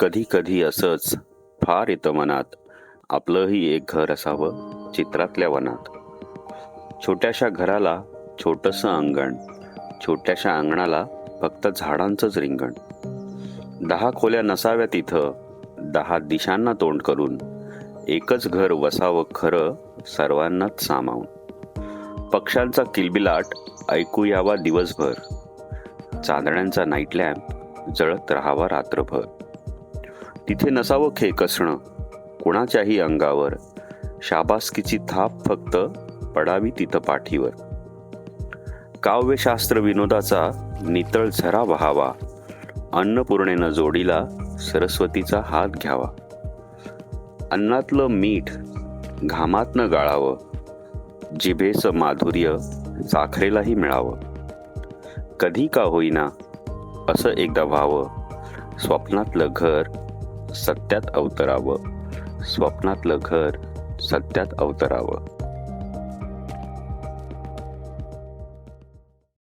कधी कधी असंच फार येतं मनात. आपलंही एक घर असावं चित्रातल्या वनात. छोट्याशा घराला छोटंसं अंगण छोट्याशा अंगणाला फक्त झाडांचंच रिंगण. दहा खोल्या नसाव्या तिथं दहा दिशांना तोंड करून एकच घर वसावं खरं सर्वांनाच सामावून. पक्ष्यांचा किलबिलाट ऐकू यावा दिवसभर. चांदण्यांचा नाईट लॅम्प जळत राहावा रात्रभर. तिथे नसावं खेकसणं कुणाच्याही अंगावर. शाबासकीची थाप फक्त पडावी तिथं पाठीवर. काव्यशास्त्र विनोदाचा नितळ झरा व्हावा. अन्नपूर्णेनं जोडीला सरस्वतीचा हात घ्यावा. अन्नातलं मीठ घामातनं गाळावं. जिभेचं माधुर्य साखरेलाही मिळावं. कधी का होईना असं एकदा व्हावं. स्वप्नातलं घर सत्यात अवतरावं. स्वप्नातलं घर सत्यात अवतरावं.